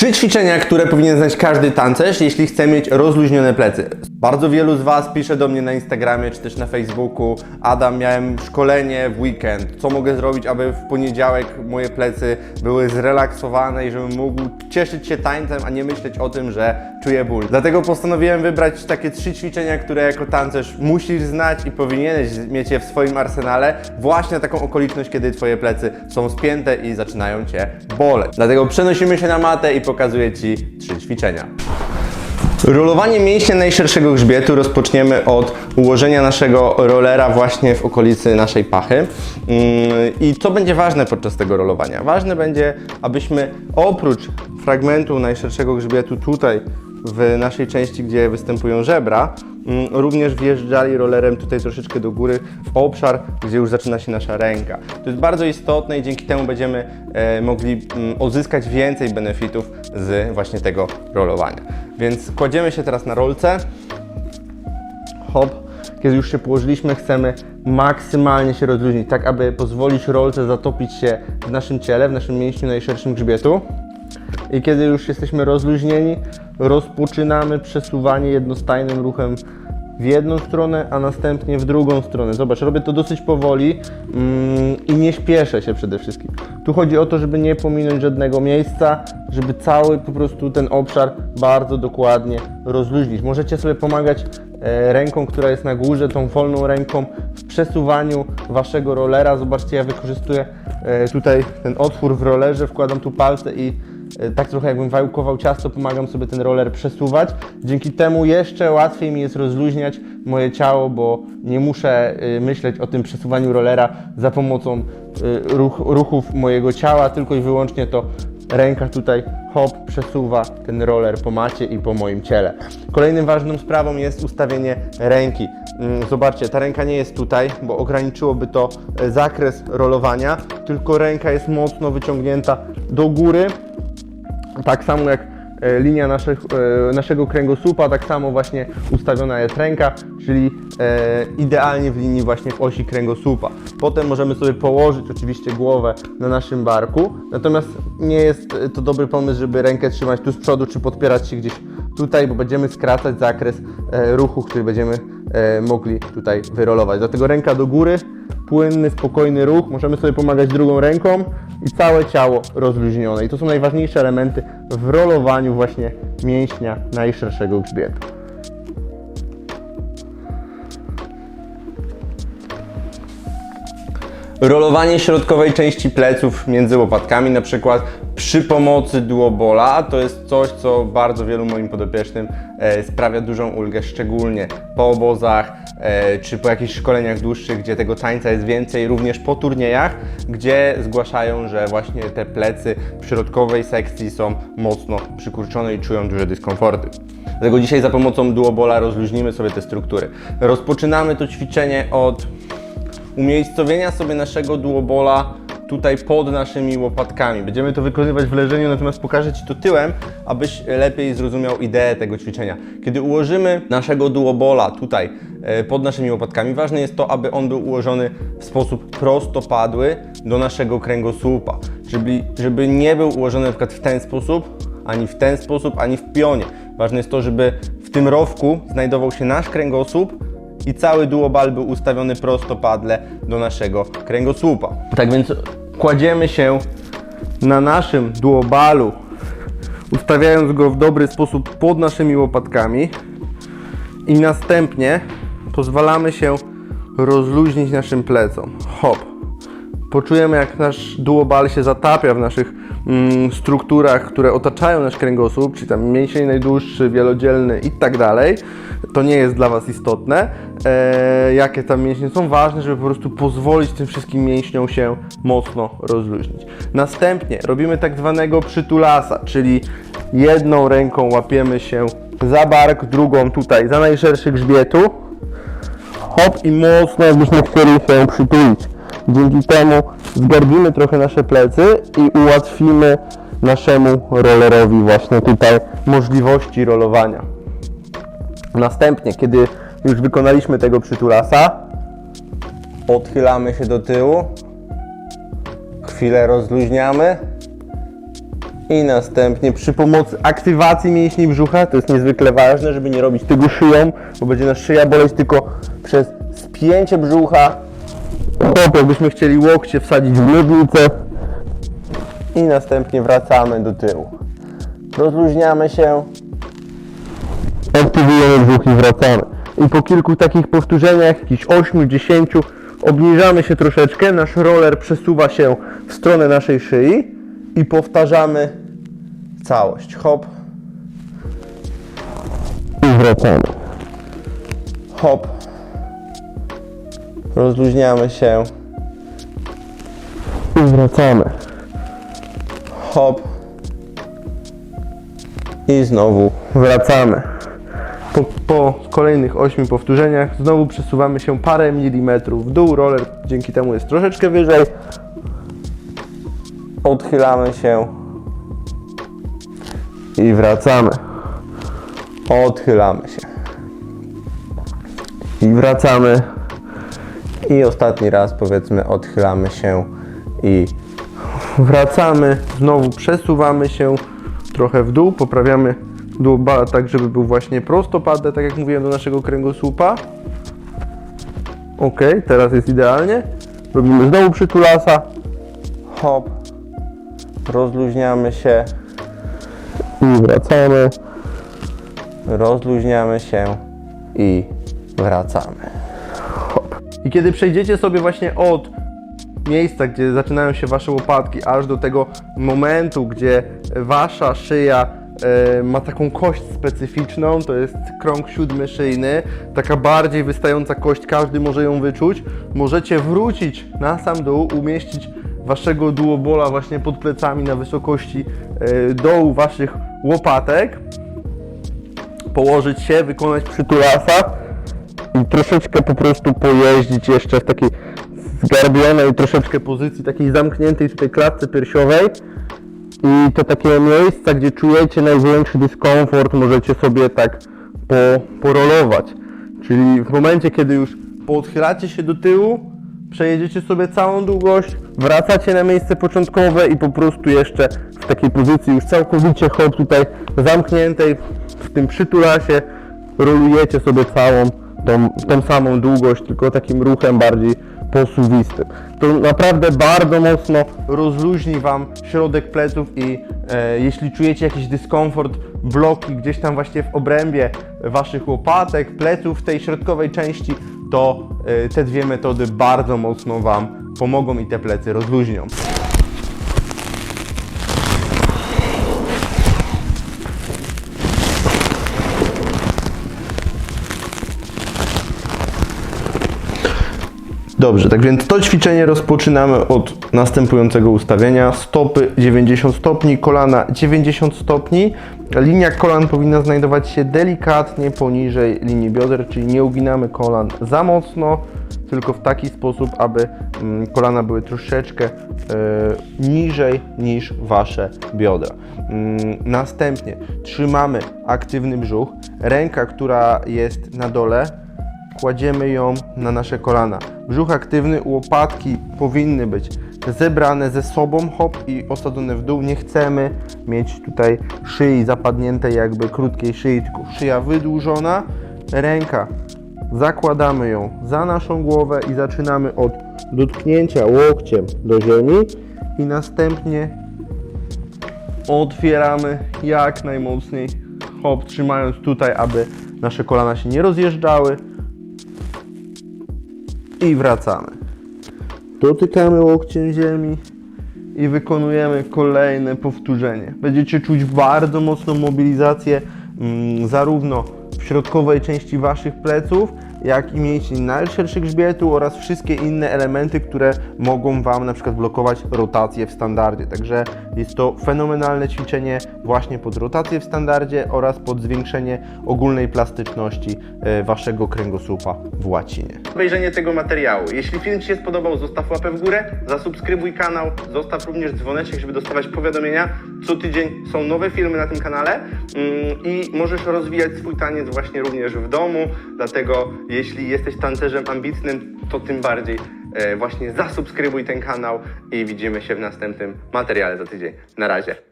Trzy ćwiczenia, które powinien znać każdy tancerz, jeśli chce mieć rozluźnione plecy. Bardzo wielu z Was pisze do mnie na Instagramie czy też na Facebooku Adam, miałem szkolenie w weekend. Co mogę zrobić, aby w poniedziałek moje plecy były zrelaksowane i żebym mógł cieszyć się tańcem, a nie myśleć o tym, że czuję ból. Dlatego postanowiłem wybrać takie trzy ćwiczenia, które jako tancerz musisz znać i powinieneś mieć je w swoim arsenale właśnie na taką okoliczność, kiedy Twoje plecy są spięte i zaczynają Cię boleć. Dlatego przenosimy się na matę i pokazuję Ci trzy ćwiczenia. Rolowanie mięśnia najszerszego grzbietu rozpoczniemy od ułożenia naszego rollera właśnie w okolicy naszej pachy. Mm, I co będzie ważne podczas tego rolowania? Ważne będzie, abyśmy oprócz fragmentu najszerszego grzbietu tutaj w naszej części, gdzie występują żebra, mm, również wjeżdżali rollerem tutaj troszeczkę do góry w obszar, gdzie już zaczyna się nasza ręka. To jest bardzo istotne i dzięki temu będziemy e, mogli mm, uzyskać więcej benefitów z właśnie tego rolowania. Więc kładziemy się teraz na rolce. Hop. Kiedy już się położyliśmy, chcemy maksymalnie się rozluźnić, tak aby pozwolić rolce zatopić się w naszym ciele, w naszym mięśniu najszerszym grzbietu. I kiedy już jesteśmy rozluźnieni, rozpoczynamy przesuwanie jednostajnym ruchem w jedną stronę, a następnie w drugą stronę. Zobacz, robię to dosyć powoli mm, i nie śpieszę się przede wszystkim. Tu chodzi o to, żeby nie pominąć żadnego miejsca, żeby cały po prostu ten obszar bardzo dokładnie rozluźnić. Możecie sobie pomagać e, ręką, która jest na górze, tą wolną ręką w przesuwaniu waszego rollera. Zobaczcie, ja wykorzystuję e, tutaj ten otwór w rollerze, wkładam tu palce i tak trochę jakbym wałkował ciasto, pomagam sobie ten roller przesuwać. Dzięki temu jeszcze łatwiej mi jest rozluźniać moje ciało, bo nie muszę y, myśleć o tym przesuwaniu rollera za pomocą y, ruch, ruchów mojego ciała, tylko i wyłącznie to ręka tutaj hop przesuwa ten roller po macie i po moim ciele. Kolejną ważną sprawą jest ustawienie ręki. Mm, Zobaczcie, ta ręka nie jest tutaj, bo ograniczyłoby to e, zakres rolowania, tylko ręka jest mocno wyciągnięta do góry, tak samo jak e, linia naszych, e, naszego kręgosłupa, tak samo właśnie ustawiona jest ręka, czyli e, idealnie w linii właśnie w osi kręgosłupa. Potem możemy sobie położyć oczywiście głowę na naszym barku, natomiast nie jest to dobry pomysł, żeby rękę trzymać tu z przodu, czy podpierać się gdzieś tutaj, bo będziemy skracać zakres ruchu, który będziemy mogli tutaj wyrolować. Dlatego ręka do góry, płynny, spokojny ruch. Możemy sobie pomagać drugą ręką i całe ciało rozluźnione. I to są najważniejsze elementy w rolowaniu właśnie mięśnia najszerszego grzbietu. Rolowanie środkowej części pleców między łopatkami, na przykład przy pomocy duobola, to jest coś, co bardzo wielu moim podopiecznym e, sprawia dużą ulgę, szczególnie po obozach e, czy po jakichś szkoleniach dłuższych, gdzie tego tańca jest więcej, również po turniejach, gdzie zgłaszają, że właśnie te plecy w środkowej sekcji są mocno przykurczone i czują duże dyskomforty. Dlatego dzisiaj za pomocą duobola rozluźnimy sobie te struktury. Rozpoczynamy to ćwiczenie od umiejscowienia sobie naszego duobola tutaj pod naszymi łopatkami. Będziemy to wykonywać w leżeniu, natomiast pokażę Ci to tyłem, abyś lepiej zrozumiał ideę tego ćwiczenia. Kiedy ułożymy naszego duobola tutaj e, pod naszymi łopatkami, ważne jest to, aby on był ułożony w sposób prostopadły do naszego kręgosłupa. Czyli żeby nie był ułożony na przykład w ten sposób, ani w ten sposób, ani w pionie. Ważne jest to, żeby w tym rowku znajdował się nasz kręgosłup, i cały duobal był ustawiony prostopadle do naszego kręgosłupa. Tak więc kładziemy się na naszym duobalu, ustawiając go w dobry sposób pod naszymi łopatkami i następnie pozwalamy się rozluźnić naszym plecom. Hop. Poczujemy, jak nasz duobal się zatapia w naszych mm, strukturach, które otaczają nasz kręgosłup, czyli tam mięsień najdłuższy, wielodzielny i tak dalej. To nie jest dla Was istotne, e, jakie tam mięśnie są ważne, żeby po prostu pozwolić tym wszystkim mięśniom się mocno rozluźnić. Następnie robimy tak zwanego przytulasa, czyli jedną ręką łapiemy się za bark, drugą tutaj za najszerszy grzbietu, hop i mocno jakbyśmy chcieli się przytulić. Dzięki temu zgarbimy trochę nasze plecy i ułatwimy naszemu rollerowi właśnie tutaj możliwości rolowania. Następnie, kiedy już wykonaliśmy tego przytulasa, odchylamy się do tyłu, chwilę rozluźniamy I następnie przy pomocy aktywacji mięśni brzucha, to jest niezwykle ważne, żeby nie robić tego szyją, bo będzie nas szyja boleć tylko przez spięcie brzucha. Hop, jakbyśmy chcieli łokcie wsadzić w miednicę. I następnie wracamy do tyłu. Rozluźniamy się. Aktywujemy brzuch i wracamy. I po kilku takich powtórzeniach, jakichś 8-10, obniżamy się troszeczkę, nasz roller przesuwa się w stronę naszej szyi i powtarzamy całość. Hop. I wracamy. Hop. Rozluźniamy się. I wracamy. Hop. I znowu wracamy. Po, po kolejnych 8 powtórzeniach znowu przesuwamy się parę milimetrów w dół. Roller dzięki temu jest troszeczkę wyżej. Odchylamy się i wracamy. Odchylamy się i wracamy. I ostatni raz powiedzmy odchylamy się i wracamy. Znowu przesuwamy się trochę w dół, poprawiamy dół tak, żeby był właśnie prostopadle, tak jak mówiłem, do naszego kręgosłupa. Ok, teraz jest idealnie. Robimy znowu przytulasa. Hop. Rozluźniamy się. I wracamy. Rozluźniamy się i wracamy. I kiedy przejdziecie sobie właśnie od miejsca, gdzie zaczynają się wasze łopatki, aż do tego momentu, gdzie wasza szyja e, ma taką kość specyficzną, to jest krąg siódmy szyjny, taka bardziej wystająca kość, każdy może ją wyczuć. Możecie wrócić na sam dół, umieścić waszego duobola właśnie pod plecami na wysokości e, dołu waszych łopatek, położyć się, wykonać przytulasa i troszeczkę po prostu pojeździć jeszcze w takiej zgarbionej troszeczkę pozycji, takiej zamkniętej tutaj klatce piersiowej. I to takie miejsca, gdzie czujecie największy dyskomfort, możecie sobie tak po, porolować. Czyli w momencie, kiedy już poodchylacie się do tyłu, przejedziecie sobie całą długość, wracacie na miejsce początkowe i po prostu jeszcze w takiej pozycji już całkowicie hop tutaj zamkniętej, w tym przytulasie, rolujecie sobie całą tą, tą samą długość, tylko takim ruchem bardziej posuwistym. To naprawdę bardzo mocno rozluźni Wam środek pleców i e, jeśli czujecie jakiś dyskomfort, bloki gdzieś tam właśnie w obrębie Waszych łopatek, pleców w tej środkowej części, to e, te dwie metody bardzo mocno Wam pomogą i te plecy rozluźnią. Dobrze, tak więc to ćwiczenie rozpoczynamy od następującego ustawienia. Stopy 90 stopni, kolana 90 stopni. Linia kolan powinna znajdować się delikatnie poniżej linii bioder, czyli nie uginamy kolan za mocno, tylko w taki sposób, aby mm, kolana były troszeczkę e, niżej niż Wasze biodra. Mm, Następnie trzymamy aktywny brzuch. Ręka, która jest na dole, kładziemy ją na nasze kolana. Brzuch aktywny, łopatki powinny być zebrane ze sobą, hop i osadzone w dół. Nie chcemy mieć tutaj szyi zapadniętej, jakby krótkiej szyi, tylko szyja wydłużona. Ręka, zakładamy ją za naszą głowę i zaczynamy od dotknięcia łokciem do ziemi i następnie otwieramy jak najmocniej, hop, trzymając tutaj, aby nasze kolana się nie rozjeżdżały i wracamy. Dotykamy łokciem ziemi i wykonujemy kolejne powtórzenie. Będziecie czuć bardzo mocną mobilizację mm, zarówno w środkowej części Waszych pleców, jak i mięśni najszerszych grzbietu oraz wszystkie inne elementy, które mogą Wam na przykład blokować rotację w standardzie. Także jest to fenomenalne ćwiczenie właśnie pod rotację w standardzie oraz pod zwiększenie ogólnej plastyczności e, Waszego kręgosłupa w łacinie. Obejrzenie tego materiału. Jeśli film Ci się spodobał, zostaw łapę w górę, zasubskrybuj kanał, zostaw również dzwoneczek, żeby dostawać powiadomienia. Co tydzień są nowe filmy na tym kanale mm, i możesz rozwijać swój taniec właśnie również w domu, dlatego jeśli jesteś tancerzem ambitnym, to tym bardziej e, właśnie zasubskrybuj ten kanał i widzimy się w następnym materiale za tydzień. Na razie.